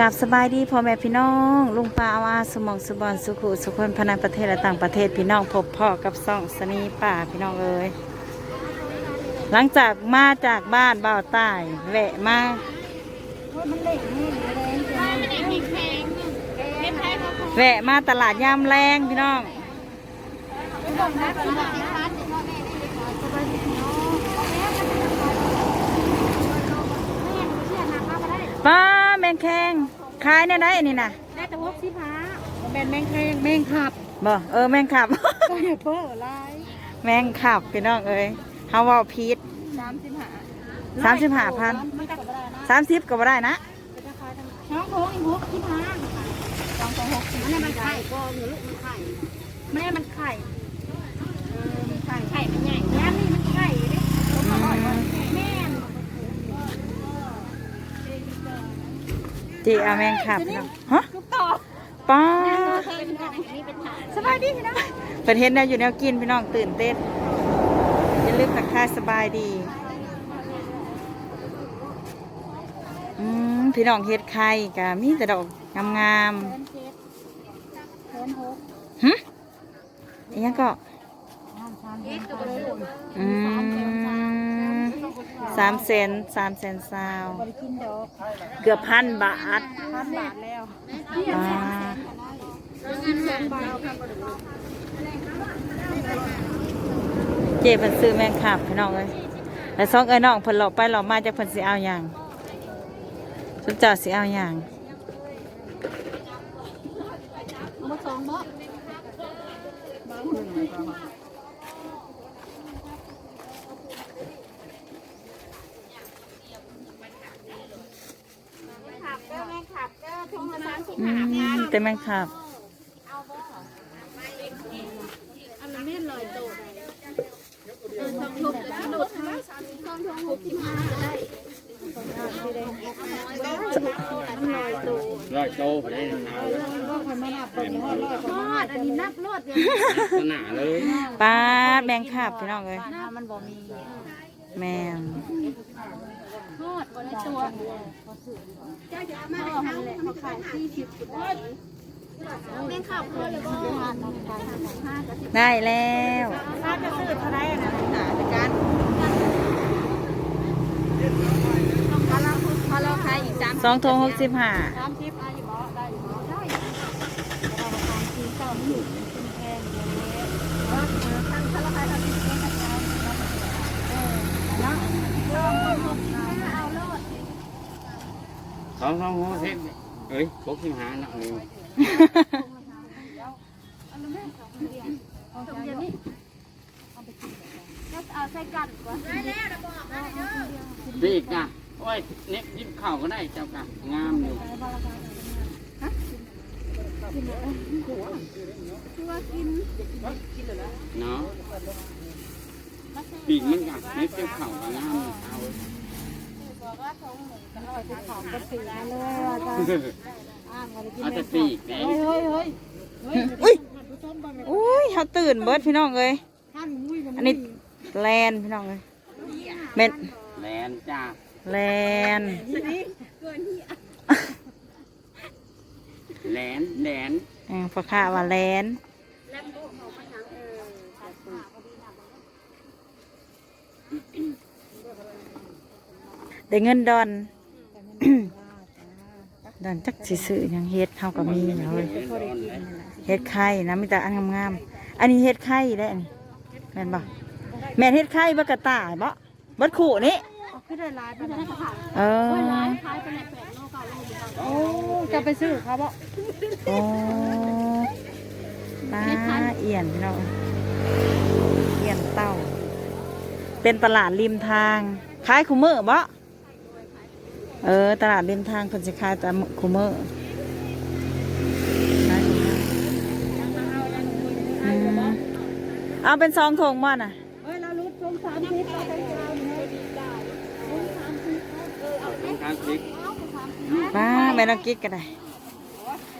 กับสบายดีพ่อแม่พี่น้อง ลุงปาอาว่าสมองสุบอนสุขุสุคนภายในประเทศและต่างประเทศพี่น้องพบพ่อกับซ่องสนีป่าพี่น้องเอ้ยหลังจากมาจากบ้านบ่าวใต้แวะมาแวะมาตลาดยามแรงพี่น้องป้าแมงแคง ขายในไหนอันนี้น่ะได้แต่วกสิพ้าแมนแมงแคงแมงขับบ่เออแมงขับ ก็อย่าเพ้อลายแมงขับพี่น้องเอ้ยเฮาเว่าพีชสามสิบห้าสามสิบห้าพันมันก็ได้นะสามสิบก็บ่ได้นะน้องโค้งอีกหกสิบห้าสองสองหกสิบอันนี้มันไข่ก็เหนือลูกมันไข่แม่มันไข่เออมันไข่ไข่มันใหญ่แล้วนี่มันไข่เด้แม่ จีเอาแมงขับพี่น้องฮะลูกต่อป้าสบายดีพี่น้องเปิดเห็นแนวอยู่แนวกินพี่น้องตื่นเต้นอย่าลืมทักทายสบายดีอืมพี่น้องเฮ็ดไข่กะมีแต่ดอกงามเจ็ดเทินหกๆหึอันยังก็เอ็ดตัวเลยอืม สามเซนสามเซนซาวบริกินดอกเกือบพันบาทพันบาทแล้วอ่ากินสองบาทเจเพิ่นซื้อแมงขับพี่น้องเอ้ยแล้วซองเอ้ยน้องเพิ่นหลอกไปหลอกมาจะเพิ่นสิเอาอย่างสุดเจ้าสิเอาอย่างมาสองเนาะบางหนึ่ง ขับก็แม่ขับก็ทงละสามสิบ อื ห้ามแต่แมงขับอันนั้นไม่ลอยโตเอองทุบกระโดดทั้งทองทองหกสิบห้าได้มันลอยโตร้อยโตไปได้หนาวทอดอันนี้นับรอดเลยสนาเลยป้าแมงขับพี่น้องเอ้ยมันบ่มีแมงทอดวันละตัวเจ้าจะมาได้ทั้งแหละเขาขายสี่สิบ แม่ขับเลยก็ห้ากับสิบได้แล้วถ้าจะซื้อเท่าไรนะหาเป็นการพอเราพอเราขายอีกสามสองทงหกสิบห้าสามสิบอายุบ่ได้อยู่บ่ได้แต่เราทานกินเจ้าไม่อยู่กินแพงเยอะเลยว่าเออทั้งถ้าเราขายทำกินแพงกันแล้วเออเนาะลองคนหกสิบห้าเอาโลดสองสองหัวเทป เอ้ยพกสิมหาหนักเลยเดียวนี้เอาไปกินก็เอาใส่กันก่อนได้แล้วเราบอกได้เด้อปีกนะโอ้ยเน็บยิบเข่าก็ได้เจ้ากะงามอยู่คือว่ากินเนาะปีกมันกะเน็บยิบเข่าก็งามเอา เลยว่าจะอ้างอะกินอาแต่ปีกไหนเฮ้ยเฮ้ยเฮ้ยอุ้ยอุ้ยเขาตื่นเบิดพี่น้องเอ้ยอันนี้แลนพี่น้องเอ้ยเม็ดแลนจ้าแลนแลนแลนอ่าพอข้าว่าแลน ได้เงินดอนดอนจักสิซื้อหยังเฮ็ดเฮาก็มีเนาะเว้ยเฮ็ดไข่นะมีแต่อันงามๆอันนี้เฮ็ดไข่ได้อันนี้แม่นบ่แม่นเฮ็ดไข่บ่กระต่ายบ่เบิดขู่นี่คือได้ร้ายไปได้ขายเออร้ายขายไปไหนแปดโลเก้าโลอยู่โอ้จะไปซื้อเขาบ่โอ้ปลาเอี่ยนพี่น้องเอี่ยนเต้าเป็นตลาดริมทางขายคูเมอร์บ่ เออ ตลาดริมทางคนสิขายแต่คูเมอร์ขายคูเมอร์อืมเอาเป็นซองทงบ่น่ะเฮ้ยเราลุ้นชมสามสิบเราเป็นเราเนี่ยได้ลุ้นสามสิบเออเอาต้องการพริกป้าแม่น้องกิ๊กก็ได้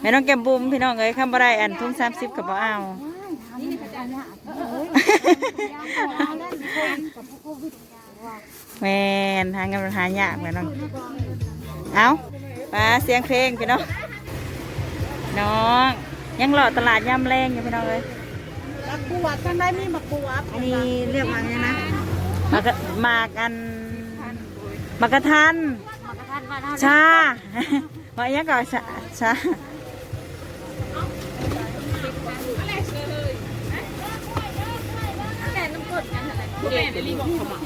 แม่น้องแก้มบุ้มพี่น้องเอ้ยคำบ่ได้อันทุ่งสามสิบกับบ่เอานี่เขาจะเนี่ยเอ้ยเอาเล่น คนกับพวกโควิดว่าแม่นหาเงินมันหายากแม่น้องเอามาเสียงเพลงพี่น้องน้อง ยังหล่อตลาดย่ำแรงอยู่พี่น้องเลยมักบวบท่านได้มีมักบวบอันนี้เรียกว่าไงนะมากะมากันมากระทันมักกระทันว่าเท่าชามาอีกอย่างก่อนชาชาแม่น้ำกดกันอะไรแม่ไม่รีบอกเขามา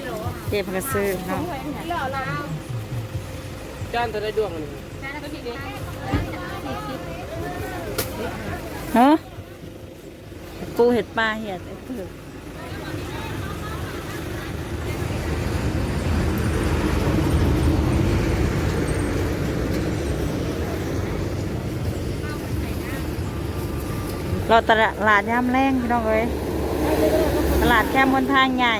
เก็บกระซื้อเนาะจานจะได้ดวงมันเนาะปูเห็ดปลาเห็ดไอ้เผือกเราตลาดย่ำแรงพี่น้องเอ้ยตลาดแค่บนทางใหญ่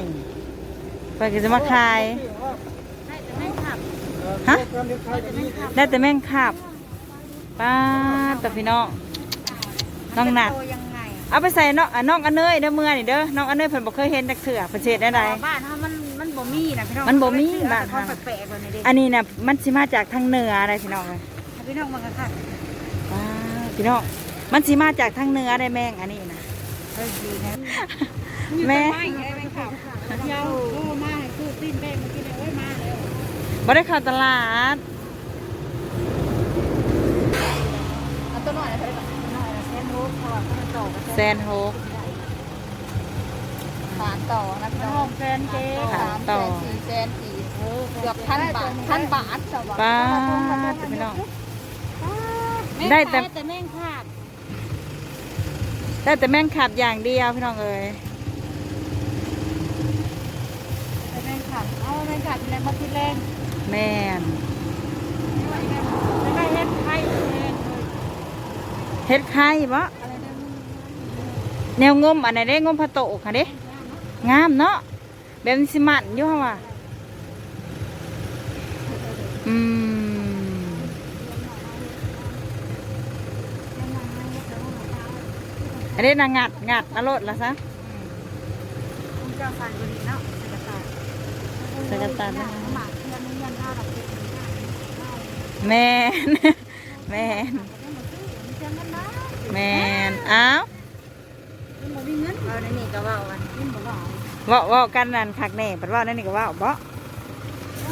ไปก็จะมาขายฮะได้แต่แม่งขับป้าดแต่พี่น้องน้องหนัดโตยังไงเอาไปใส่น้องอะน้องอันเนยเด้อเมื่อนี่เด้อน้องอันเนยเพิ่นบ่เคยเห็นจักเสือเพิ่นสิเฮ็ดได้ใดบ้านเขามันมันบ่มีนะพี่น้องมันบ่มีบ้านเขาเฮาแปลกๆกว่านี้ดิอันนี้น่ะมันสิมาจากทางเหนืออะไรพี่น้องเอ้ยพี่น้องมันก็ค่ะป้าดพี่น้องมันสิมาจากทางเหนือได้แม่งอันนี้นะเออดีนะแม่ไม่ไงแม่ข่าวเยาโอ้มา ให้คือปิ้นแป้งเมื่อกี้เลยโอ้ยมาแล้วบ่ได้เข้าตลาด เอาตัวหน่อยนะเท่าไหร่ก่อนตัวหน่อยนะเซนโฮกพอเขามาต่อกันแซนโฮก สามต่อนะพี่น้องแซนเจ๊สามต่อ สี่แซนสี่เกือบพันบาทพันบาทสวัสป้าดพี่น้อง ได้แต่แต่แม่งขาดได้แต่แม่งขับอย่างเดียวพี่น้องเอ้ย แต่แม่งขาดเอาแม่งขาดแรงมาที่แรง แม่นแล้วก็เฮ็ดไข่แรงเฮ็ดไข่บ่อะไรนะแนวงมอันไหนได้งมพะโตกค่ะเด้งามเนาะแบบนี้สิมันอยู่ค่ะว่าอืมอันนี้นางงัดงัดอรรถละซะคุณเจ้าสารบุรีเนาะสกัดสกัดตาลนะหมากเทียนนี่ยันท่าแบบเป็น แมนแมนแมนอ้าวว่าว่ากันนั่นคักแน่ปัดว่านั่นนี่ก็ว่าบ่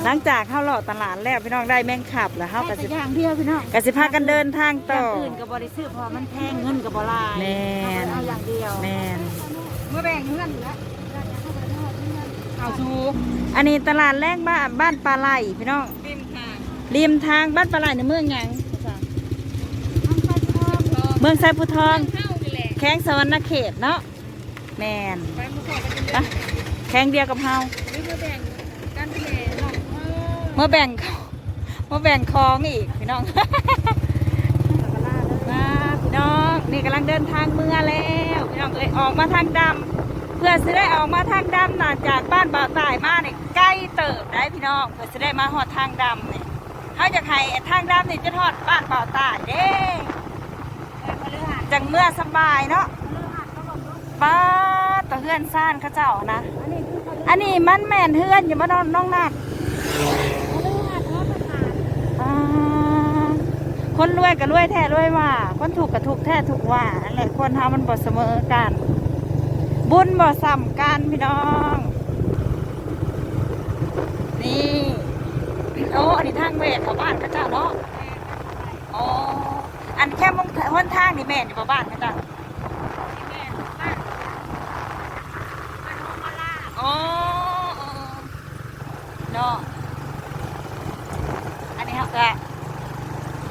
หลังจากเข้าเลาะตลาดแล้วพี่น้องได้แมงขับแล้วเฮาก็แต่สิอย่างเดียวพี่น้องก็สิพากันเดินทางต่ย่าองอื่นก็บ่ได้ซื้อพอมันแพงเงินก็บ่หลายแมนเอาอย่างเดียวแมนเมื่อแบ่งเงินแล้ว เอาชูอันนี้ตลาดแรกบ้านบ้านปลาไหลพี่น้องริมทางริมทางบ้านปลาไหลในเมืองหยังน้องไปทองเมืองไซพุทองเข้านี่แหละแข้งสวรรณเขตเนาะแมนไปมาขอกันอะแข้งเดียวกับเฮาหรือเมื่อแบ่งกันไปเลยน้องเออเมื่อแบ่งเมื่อแบ่งคลองอีกพี่น้องมาพี่น้องนี่กำลังเดินทางเมื่อแล้วพี่น้องเอ้ยออกมาทางดำ เพื่อจะได้ออกมาทางดำน่ะจากบ้านบ่าวตายมาเนี่ยใกล้เติบได้พี่น้องเพื่อจะได้มาหอดทางดำเนี่ยเขาจะให้ทางดำนี่จะทอดบ้านบ่าวตายเด้จังเมื่อสบายเนาะป้าดตะเฮือนซ่านเขาเจ้านะ อันนี้มันแม่นเฮือนอย่ามานองน้องนัดคนรวยก็รวยแท้รวยว่า คนถูกก็ถูกแท้ถูกว่านั่นแหละคนเฮามันบ่เสมอกัน บุญบ่ซ้ำกันพี่น้อง นี่โอ้อันนี้ทางเวทเขาบ้านเขาเจ้าเนาะโอ้อันแค่มองหนทางนี่แม่นอยู่บ่บ้านเขาเจ้าโอ้เนาะอันนี้เขาก็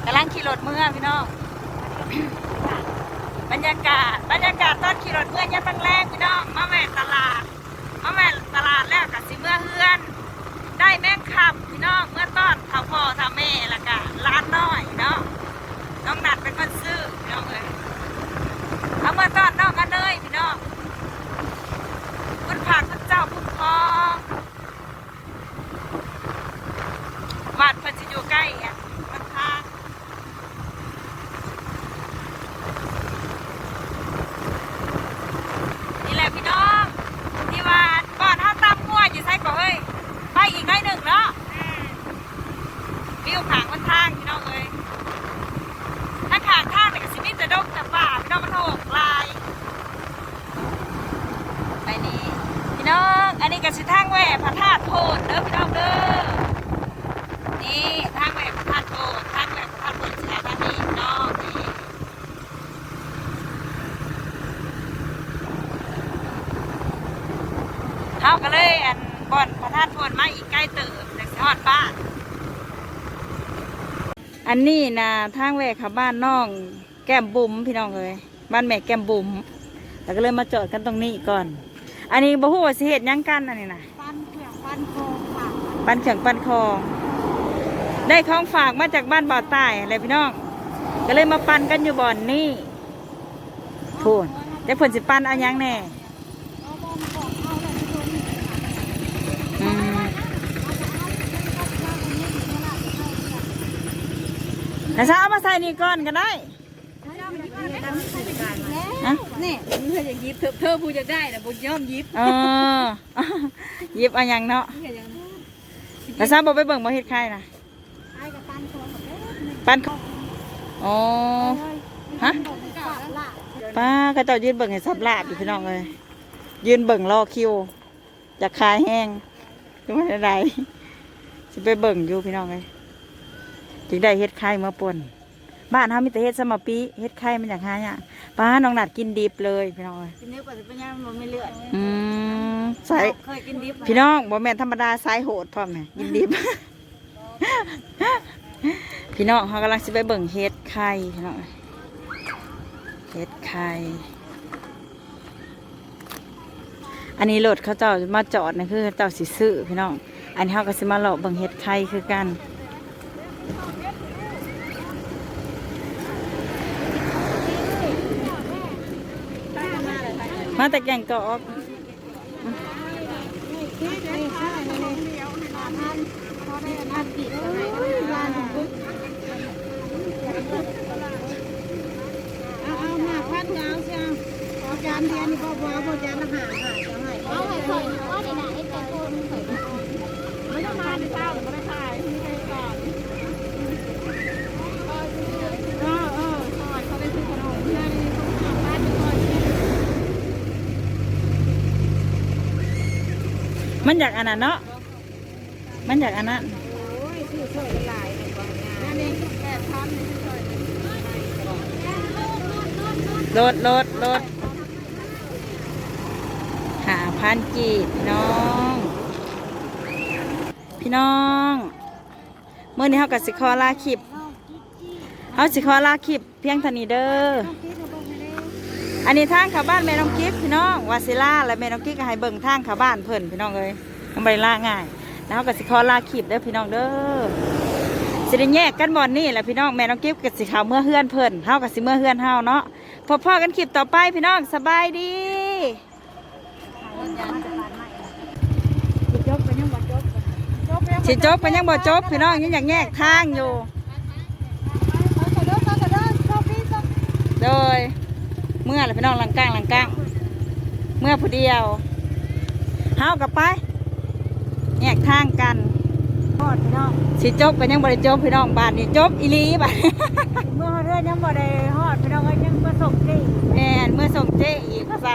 กำลังขี่รถเมื่อพี่น้อง รรยากาศ บรรยากาศตอนขี่รถเมื่อยางแรกพี่น้องมาแม่ตลาดมาแม่ตลาดแล้วกับสิเมื่อเฮือน ได้แม่งขับพี่น้องเมื่อตอนเท่าพ่อเท่าแม่ละกะร้านน้อยเนาะ วิวขางมันทางพี่น้องเลยถ้าขางทางเนี่ยก็สิมีแต่ดกแต่ป่าพี่น้องมันโหกลาย ไปนี้พี่น้อง อันนี้ก็สิทางแหวพระธาตุโพนเด้อพี่น้องเด้อ นี่ทาแหวพระธาตุโพนทางแหวพระาตุโพนสิทานี้พี่น้องนี่เฮาก็เลยอันบ่อนพระธาตุโพนมาอีกใกล้เติบเด็กสิฮอดบ้า อันนี้นะทางแหวกค่ะบ้านน้องแก้มบุ๋มพี่น้องเลยบ้านแม่แก้มบุ๋มแล้วก็เลยมาจอดกันตรงนี้ก่อน อันนี้บ่ฮู้ว่าสิเฮ็ดหยังกันอันนี้นะปั้นเผือกปั้นโคงค่ะปันเขียงปันคอง ได้ของฝากมาจากบ้านบ่อใต้อะไรพี่น้อง ก็เลยมาปันกันอยู่บ่อนนี่พูนจะผลสิปันเอาหยังแน่ เอาบอมบอกเอาเลยทุกคน อืม แต่ถ้าเอามาใส่นี่ก่อนก็ได้ฮะนี่เธออยากยิบเธอเธอบูจะได้แต่บูย่อมยิบเออหยิบเอาหยังเนาะเธอยังแต่ถ้าบ่ไปเบิ่งบ่เฮ็ดใครนะไอ้กับปั้นโคงกับเอ๊ะปันคองอ๋อฮะละป้าก็เจ้ายืนเบิ่งให้สับลาบอยู่พี่น้องเลยยืนเบิ่งรอคิวจะคายแห้งคือไม่ได้สิไปเบิ่งอยู่พี่น้องเลย จึงได้เฮ็ดไข่มาป่นบ้านเฮามีแต่เฮ็ดสมปีเฮ็ดไข่มันอยากหาเนี่ยป้าน้องหนัดกินดิบเลยพี่น้องเลยกินเนื้อก่อนจะเป็นยังมันไม่เลือดอืมสายเคยกินดิบพี่น้องบ่แม่นธรรมดาสายโหดพร้อมแม่กินดิบ พี่น้องเขากำลังสิไปเบิ่งเฮ็ดไข่พี่น้องเฮ็ดไข่อันนี้รถเขาเจ้ามาจอดนะคือเขาเจ้าสิซื้อพี่น้อง อันนี้เขาก็สิมาเลาะเบิ่งเฮ็ดไข่คือกัน มาแต่แก่งกอกเอาเอามาพัดยาวเชียวเอาจานเดียวนี่พอพอพอจานอาหารค่ะจะให้เอาให้ค่อยว่าเดี๋ยวนให้ใจโคนค่อยไม่ต้องมาในเช้าหรือไม่ได้ถ่ายไม่ได้ก่อนเออเออซอยเขาไปซื้อขนมเพื่อนเขาทำบ้านไปก่อน มันอยากอันนั้นเนาะ มันอยากอันนั้นโอ้ยซื้อช่วยละลายเลยก่อนนั่นเองแปดพันเลยช่วยลดลดลดหาพันกีบน้อง พี่น้องเมื่อนี้เขากับสิคอลาคลิปเขาสิคอลาคลิปเพียงเท่านี้เด้อ อันนี้ทางเข้าบ้านแม่น้องกิฟพี่น้องวาซิล่าและแม่น้องกิฟก็ให้เบิ่งทางเข้าบ้านเพิ่นพี่น้องเลยมันไปล่าง่ายแล้วก็สิคอลาคลิปเด้อพี่น้องเด้อสิได้แยกกันบ่อนนี่แหละพี่น้องแม่น้องกิฟก็สิข้าเมื่อเฮือนเพิ่นเฮาก็สิเมื่อเฮือนเฮาเนาะพบพ่อกันคลิปต่อไปพี่น้องสบายดีจบไปยังบ่จบจบแล้วสิจบกันยังบ่จบพี่น้องยังอยากแยกทางอยู่ขอเด้อขอเด้อจบพี่จบโดย มื่อแหละพี่น้องหลังกลางหลังกลาง เมื่อผู้เดียวเฮากลับไปแยกทางกันพอดพี่น้องสิจบกันยังบ่ได้จบพี่น้องบาทนี่จบอีหลีบาดเมื่อเรื่องยังบ่ได้ฮอดพี่น้องก็ยังประสบดีแม่นเมื่อส่งเจ๊อีกภาษา